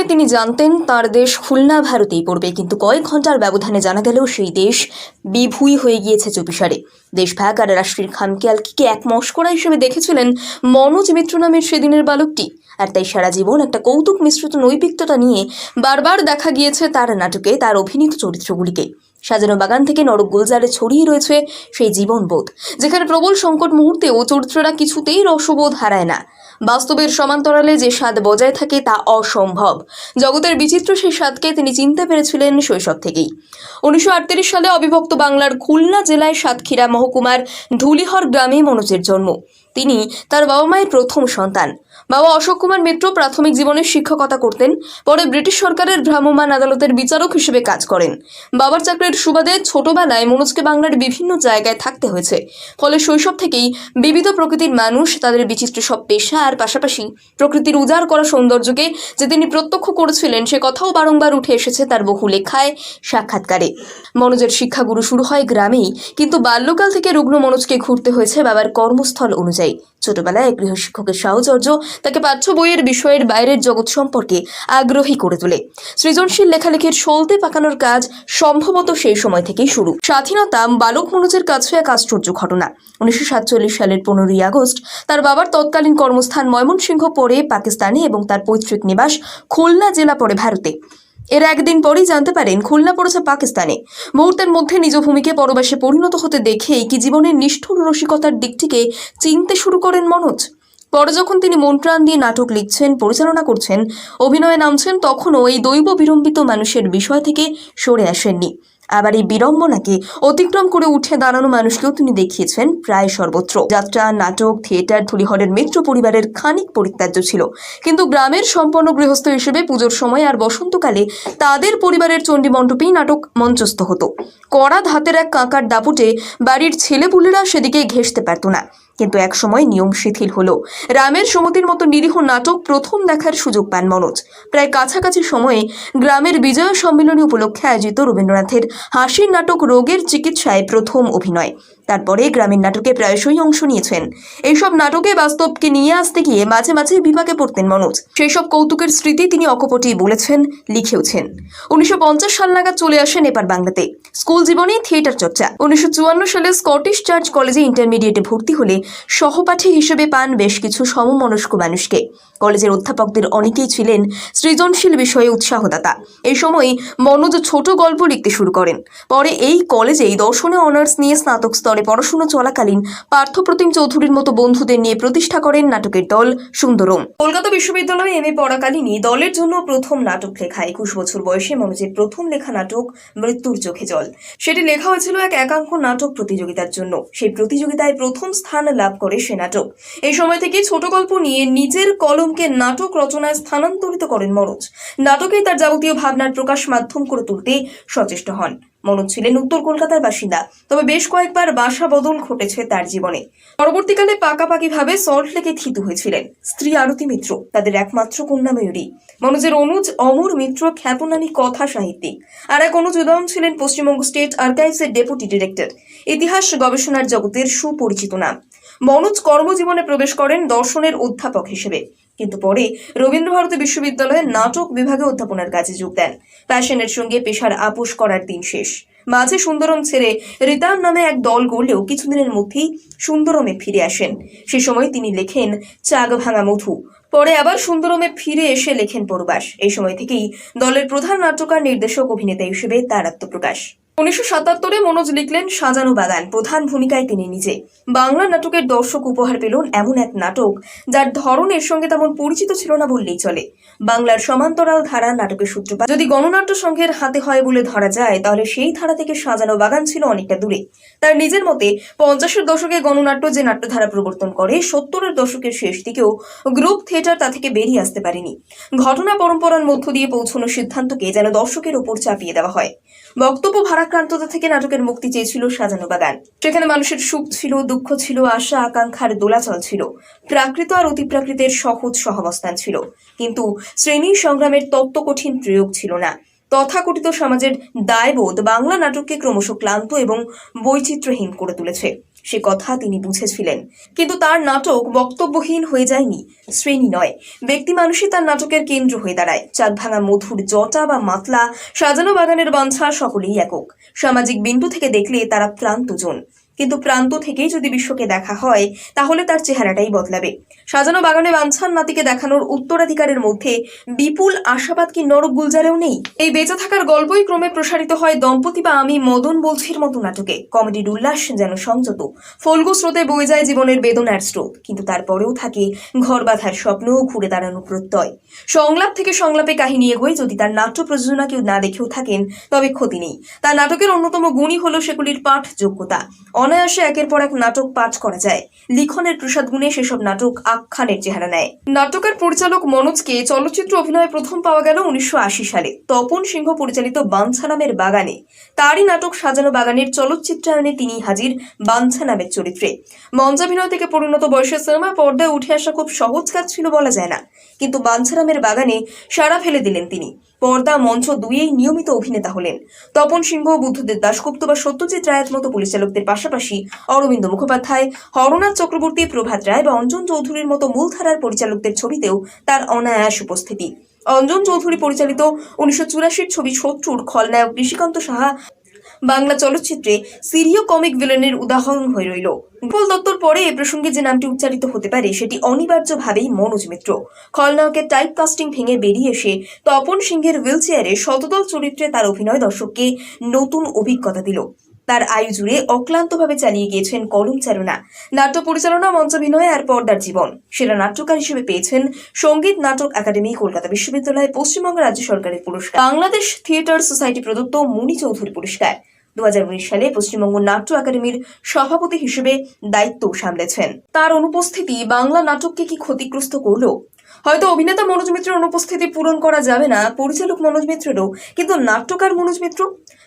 জীবনে তিনি জানতেন, তার দেশ খুলনা, ভারতেই পড়বে। কিন্তু কয়েক ঘণ্টার ব্যবধানে জানা গেলেও সেই দেশ বিভুই হয়ে গিয়েছে চুপিসারে দেশভাগ আর রাষ্ট্রের খামখেয়ালকে এক মস্করা হিসেবে দেখেছিলেন মনোজ মিত্র নামের সেদিনের বালকটি। আর তাই সারা জীবন একটা কৌতুক মিশ্রিত নৈবিকতা নিয়ে বারবার দেখা গিয়েছে তার নাটকে, তার অভিনীত চরিত্রগুলিকে। সাজানো বাগান থেকে নরক গুলজারে ছড়িয়ে রয়েছে সেই জীবনবোধ, যেখানে প্রবল সংকট মুহূর্তেও চরিত্ররা কিছুতেই রসবোধ হারায় না। বাস্তবের সমান্তরালে যে স্বাদ বজায় থাকে তা অসম্ভব। জগতের বিচিত্র সেই স্বাদকে তিনি চিনতে পেরেছিলেন শৈশব থেকেই। উনিশশো আটত্রিশ সালে অবিভক্ত বাংলার খুলনা জেলায় সাতক্ষীরা মহকুমার ধুলিহর গ্রামে মনোজের জন্ম। তিনি তার বাবা মায়ের প্রথম সন্তান। বাবা অশোক কুমার মিত্র প্রাথমিক জীবনে শিক্ষকতা করতেন, পরে ব্রিটিশ সরকারের ভ্রাম্যমাণ আদালতের বিচারক হিসেবে কাজ করেন। বাবার চাকরির সুবাদে ছোটবেলায় মনোজকে বাংলার বিভিন্ন জায়গায় থাকতে হয়েছে। ফলে শৈশব থেকেই বিবিধ প্রকৃতির মানুষ তাদের বিচিত্র সব পেশা আর পাশাপাশি প্রকৃতির উজাড় করা সৌন্দর্যকে যে তিনি প্রত্যক্ষ করেছিলেন, সে কথাও বারংবার উঠে এসেছে তার বহু লেখায়, সাক্ষাৎকারে। মনোজের শিক্ষাগুরু শুরু হয় গ্রামেই, কিন্তু বাল্যকাল থেকে রুগ্ন মনোজকে ঘুরতে হয়েছে বাবার কর্মস্থল অনুযায়ী। ছোটবেলায় গৃহশিক্ষকের সাহচর্য তাকে পাঠ্য বইয়ের বিষয়ের বাইরের জগৎ সম্পর্কে আগ্রহী করে তোলে। সৃজনশীল লেখালেখির সলতে পাকানোর কাজ সম্ভবত সেই সময় থেকেই শুরু। স্বাধীনতা বালক মনোজের কাছে এক আশ্চর্য ঘটনা। উনিশশো সাতচল্লিশ সালের পনেরোই আগস্ট তার বাবার তৎকালীন কর্মস্থান ময়মনসিংহ পরে পাকিস্তানে এবং তার পৈতৃক নিবাস খুলনা জেলা পড়ে ভারতে। এর একদিন পরেই জানতে পারেন খুলনা পড়েছে পাকিস্তানে। মুহূর্তের মধ্যে নিজ ভূমিকে পরবাসে পরিণত হতে দেখেই কি জীবনের নিষ্ঠুর রসিকতার দিকটিকে চিনতে শুরু করেন মনোজ। পরে যখন তিনি মন প্রাণ দিয়ে নাটক লিখছেন, পরিচালনা করছেন, অভিনয়ে নামছেন, তখনও এই দৈব বিড়ম্বিত মানুষের বিষয় থেকে সরে আসেননি। আবার এই বিড়ম্বনাকে অতিক্রম করে উঠে দাঁড়ানো মানুষকেও তিনি দেখিয়েছেন প্রায় সর্বত্র। যাত্রা, নাটক, থিয়েটার, ধুলিহরের মিত্র পরিবারের খানিক পরিত্যাজ্য ছিল। কিন্তু গ্রামের সম্পন্ন গৃহস্থ হিসেবে পুজোর সময় আর বসন্তকালে তাদের পরিবারের চণ্ডী মণ্ডপেই নাটক মঞ্চস্থ হতো। কড়া ধাতের এক কাঁকার দাপুটে বাড়ির ছেলেপুলেরা সেদিকে ঘেঁষতে পারত না। কিন্তু একসময় নিয়ম শিথিল হলো। রামের সমতির মতো নিরীহ নাটক প্রথম দেখার সুযোগ পান মনোজ। প্রায় কাছাকাছি সময়ে গ্রামের বিজয় সম্মেলনী উপলক্ষে আয়োজিত রবীন্দ্রনাথের হাসির নাটক রোগের চিকিৎসায় প্রথম অভিনয়। তারপরে গ্রামীণ নাটকে প্রায়শই অংশ নিয়েছেন। এইসব নাটকে বাস্তবকে নিয়ে আসতে গিয়ে মাঝে মাঝে বিপাকে পড়তেন মনোজ। সেই সব কৌতুকের স্মৃতি তিনি অকপটেই বলেছেন, লিখেওছেন। উনিশশো পঞ্চাশ সাল নাগাদ চলে আসেন এপার বাংলাতে। স্কুল জীবনে থিয়েটার চর্চা। উনিশশো চুয়ান্ন সালে স্কটিশ চার্চ কলেজে ইন্টারমিডিয়েটে ভর্তি হলে সহপাঠী হিসেবে পান বেশ কিছু সমমনস্ক মানুষকে। কলেজের অধ্যাপকদের অনেকেই ছিলেন সৃজনশীল বিষয়ে উৎসাহদাতা। এই সময় মনোজ ছোট গল্প লিখতে শুরু করেন। পরে এই কলেজেই দর্শনে অনার্স নিয়ে স্নাতক স্তরে পড়াশোনা চলাকালীন পার্থপ্রতিম চৌধুরীর মতো বন্ধুদের নিয়ে প্রতিষ্ঠা করেন নাটকের দল সুন্দরম। কলকাতা বিশ্ববিদ্যালয়ে এম এ পড়াকালীনই দলের জন্য প্রথম নাটক লেখা। একুশ বছর বয়সে মনোজের প্রথম লেখা নাটক মৃত্যুর চোখে জল। সেটি লেখা হয়েছিল এক একাঙ্ক নাটক প্রতিযোগিতার জন্য। সেই প্রতিযোগিতায় প্রথম স্থান লাভ করে সে নাটক। এই সময় থেকে ছোট গল্প নিয়ে নিজের কলমকে নাটক রচনায় স্থানান্তরিত করেন মনোজ। নাটকে তার যাবতীয় ভাবনার প্রকাশ মাধ্যম করে তুলতে সচেষ্ট হন। মনোজ ছিলেন উত্তর কলকাতার বাসিন্দা। তবে বেশ কয়েকবার বাসা বদল ঘটেছে তার জীবনে। পরবর্তীকালে পাকাপাকিভাবে সল্টলেকে থিত হয়েছিলেন স্ত্রী আরতি মিত্র, তাদের একমাত্র কন্যা ময়ূরী। মনোজের অনুজ অমর মিত্র খ্যাতনামী কথা সাহিত্যিক। আর এক অনুজ উদয়ন ছিলেন পশ্চিমবঙ্গ স্টেট আর্কাইভসের ডেপুটি ডিরেক্টর। ইতিহাস, গবেষণার জগতের সুপরিচিত নাম। মনোজ কর্মজীবনে প্রবেশ করেন দর্শনের অধ্যাপক হিসেবে। কিন্তু পরে রবীন্দ্রভারতী বিশ্ববিদ্যালয়ের নাটক বিভাগে অধ্যাপনার কাজে যোগ দেন। প্যাশনের সঙ্গে পেশার আপোষ করার দিন শেষ। মাঝে সুন্দরম ছেড়ে রিতার নামে এক দল গড়লেও কিছুদিনের মধ্যেই সুন্দরমে ফিরে আসেন। সে সময় তিনি লেখেন, চাগ ভাঙা মধু। পরে আবার সুন্দরমে ফিরে এসে লেখেন, পরবাস। এই সময় থেকেই দলের প্রধান নাট্যকার, নির্দেশক, অভিনেতা হিসেবে তার আত্মপ্রকাশ। উনিশশো সাতাত্তরে মনোজ লিখলেন সাজানো বাগান, প্রধান ভূমিকায় তিনি নিজে। বাংলা নাটকের দর্শক উপহার পেলেন এমন এক নাটক, যার ধরনের সঙ্গে তেমন পরিচিত ছিল না বললেই চলে। বাংলার সমান্তরাল ধারা নাটকের সূত্রপাত। যদি গণনাট্য সংঘের হাতে হয় বলে ধরা যায়, তাহলে সেই ধারা থেকে সাজানো বাগান ছিল অনেকটা দূরে। তার নিজের মতে, পঞ্চাশের দশকে গণনাট্য যে নাট্যধারা প্রবর্তন করে, সত্তরের দশকের শেষ দিকেও গ্রুপ থিয়েটার তা থেকে বেরিয়ে আসতে পারেনি। ঘটনা পরম্পরার মধ্য দিয়ে পৌঁছানোর সিদ্ধান্তকে যেন দর্শকের ওপর চাপিয়ে দেওয়া হয়। বক্তব্য ভারাক্রান্ততা থেকে নাটকের মুক্তি চেয়েছিল সাজানো বাগান। সেখানে মানুষের সুখ ছিল, দুঃখ ছিল, আশা, আকাঙ্ক্ষার দোলাচল ছিল। প্রাকৃত আর অতিপ্রাকৃতের সহজ সহাবস্থান ছিল। কিন্তু শ্রেণি সংগ্রামের তত্ত্ব কঠিন প্রয়োগ ছিল না। তথাকথিত সমাজের দায়বোধ বাংলা নাটককে ক্রমশ ক্লান্ত এবং বৈচিত্র্যহীন করে তুলেছে। সে কথা তিনি বুঝেছিলেন। কিন্তু তার নাটক বক্তব্যহীন হয়ে যায়নি, শ্রেণি নয়। ব্যক্তি মানুষই তার নাটকের কেন্দ্র হয়ে দাঁড়ায়। চাঁদ ভাঙা মধুর জটা বা মাতলা, সাজানো বাগানের বাঞ্ছা সকলেই একক। সামাজিক বিন্দু থেকে দেখলে তারা প্রান্তজন কিন্তু প্রান্ত থেকেই যদি বিশ্বকে দেখা হয়, তাহলে তার চেহারাটাই বদলাবে। সাজানো বাগানে বাঞ্ছার নাতিকে দেখানোর উত্তরাধিকারের মধ্যে বিপুল আশাবাদ কি নরক গুলজারেও নেই? এই বেঁচে থাকার গল্পই ক্রমে প্রসারিত হয় দম্পতি বা আমি মদন বলছির মতো নাটকে। কমেডির উল্লাস যেন সংযত। ফলগু স্রোতে বয়ে যায় জীবনের বেদনার স্রোত। কিন্তু তারপরেও থাকে ঘর বাঁধার স্বপ্ন ও ঘুরে দাঁড়ানো প্রত্যয়। সংলাপ থেকে সংলাপে কাহিনী এগোয়। যদি তার নাট্য প্রযোজনা কেউ না দেখেও থাকেন, তবে ক্ষতি নেই। তার নাটকের অন্যতম গুণই হলো সেগুলির পাঠ যোগ্যতা। অনায়াসে একের পর এক নাটক পাঠ করা যায়। লিখনের প্রসাদ গুণে সেসব নাটক আখ্যানের চেহারা নেয়। নাটকের পরিচালক মনোজকে চলচ্চিত্র অভিনয়ে প্রথম পাওয়া গেল উনিশশো আশি সালে। তপন সিংহ পরিচালিত বাঞ্ছা নামের বাগানে। তারই নাটক সাজানো বাগানের চলচ্চিত্রায়নে তিনি হাজির বাঞ্ছা নামের চরিত্রে। মঞ্চাভিনয় থেকে পরিণত বয়সে সিনেমা পর্দায় উঠে আসা খুব সহজ কাজ ছিল বলা যায় না। কিন্তু বাঞ্ছা নামের বাগানে সাড়া ফেলে দিলেন তিনি। পর্দা মঞ্চ দুইয়েই নিয়মিত অভিনেতা হলেন। তপন সিংহ, বুদ্ধদেব দাশগুপ্ত বা সত্যজিৎ রায়ের মতো পরিচালকদের পাশাপাশি অরবিন্দ মুখোপাধ্যায়, হরনাথ চক্রবর্তী, প্রভাত রায় বা অঞ্জন চৌধুরীর মতো মূলধারার পরিচালকদের ছবিতেও তার অনায়াস উপস্থিতি। অঞ্জন চৌধুরী পরিচালিত উনিশশো ছবি শত্রুর খলনায়ক ঋষিকান্ত সাহা বাংলা চলচ্চিত্রে সিরিয় কমিক ভিলেনের উদাহরণ হয়ে রইল। গোপাল দত্তর পরে এ প্রসঙ্গে যে নামটি উচ্চারিত হতে পারে, সেটি অনিবার্যভাবেই মনোজ মিত্র। খলনায়কের টাইপ কাস্টিং ভেঙে বেরিয়ে এসে তপন সিংহের হুইল চেয়ারে শতদল চরিত্রে তার অভিনয় দর্শককে নতুন অভিজ্ঞতা দিল। তার আয়ু জুড়ে অক্লান্তভাবে চালিয়ে গিয়েছেন কলম চালনা নাট্য পরিচালনা মঞ্চাভিনয় আর পর্দার জীবন। সেরা নাট্যকার হিসেবে পেয়েছেন সংগীত নাটক একাডেমি, কলকাতা বিশ্ববিদ্যালয়, পশ্চিমবঙ্গ রাজ্য সরকারের পুরস্কার। বাংলাদেশ থিয়েটার সোসাইটি প্রদত্ত মুনি চৌধুরী পুরস্কার। দু সালে পশ্চিমবঙ্গ নাট্য একাডেমির সভাপতি হিসেবে দায়িত্ব সামলেছেন। তার অনুপস্থিতি বাংলা নাটককে কি ক্ষতিগ্রস্ত করল? হয়তো অভিনেতা মনোজ মিত্রের অনুপস্থিতি পূরণ করা যাবে না, পরিচালক মনোজ মিত্রেরও, কিন্তু নাট্যকার মনোজ মিত্র,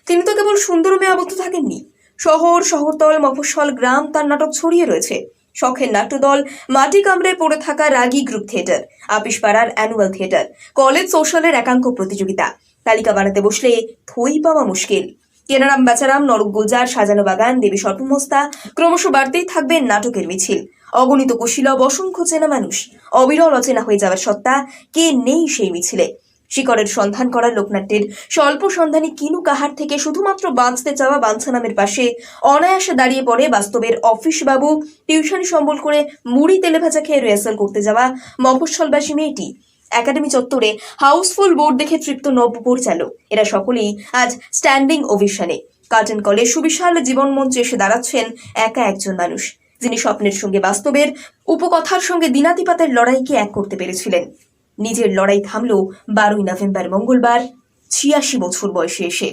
তিনি তো কেবল সুন্দরমে আবদ্ধ থাকেননি। শহর, শহরতল, মফস্বল, গ্রাম, তার নাটক ছড়িয়ে রয়েছে। শখের নাট্যদল, মাটি কামড়ে পড়ে থাকা রাগী গ্রুপ থিয়েটার, আপিসপাড়ার অ্যানুয়াল থিয়েটার, কলেজ সোশ্যালের একাঙ্ক প্রতিযোগিতা। তালিকা বানাতে বসলে থই পাওয়া মুশকিল। কেনারাম বেচারাম, নরক গুলজার সাজানো বাগান, দেবী সর্বমস্তা ক্রমশ বাড়তেই থাকবে নাটকের মিছিল। অগণিত কুশীলব, অসংখ্য চেনা মানুষ, অবিরল অচেনা হয়ে যাওয়ার সত্তা কে নেই সেই মিছিলে? শিকড়ের সন্ধান করা লোকনাট্যের স্বল্প সন্ধানী কিনু কাহার থেকে শুধুমাত্র বাঁচতে চাওয়া বাঞ্ছা নামের পাশে অনায়াসে দাঁড়িয়ে পড়ে বাস্তবের অফিস বাবু, টিউশন সম্বল করে মুড়ি তেলে ভাজা খেয়ে রিহার্সাল করতে যাওয়া মফস্বলবাসী মেয়েটি। একাডেমি চত্বরে হাউসফুল বোর্ড দেখে তৃপ্ত নব্য পরিচালক এরা সকলেই আজ স্ট্যান্ডিং অভিশানে কার্টন কলে সুবিশাল জীবন মঞ্চে এসে দাঁড়াচ্ছেন একা একজন মানুষ। যিনি স্বপ্নের সঙ্গে বাস্তবের, উপকথার সঙ্গে দিনাতিপাতের লড়াইকে এক করতে পেরেছিলেন। নিজের লড়াই থামল বারোই নভেম্বর, মঙ্গলবার, ছিয়াশি বছর বয়সে এসে।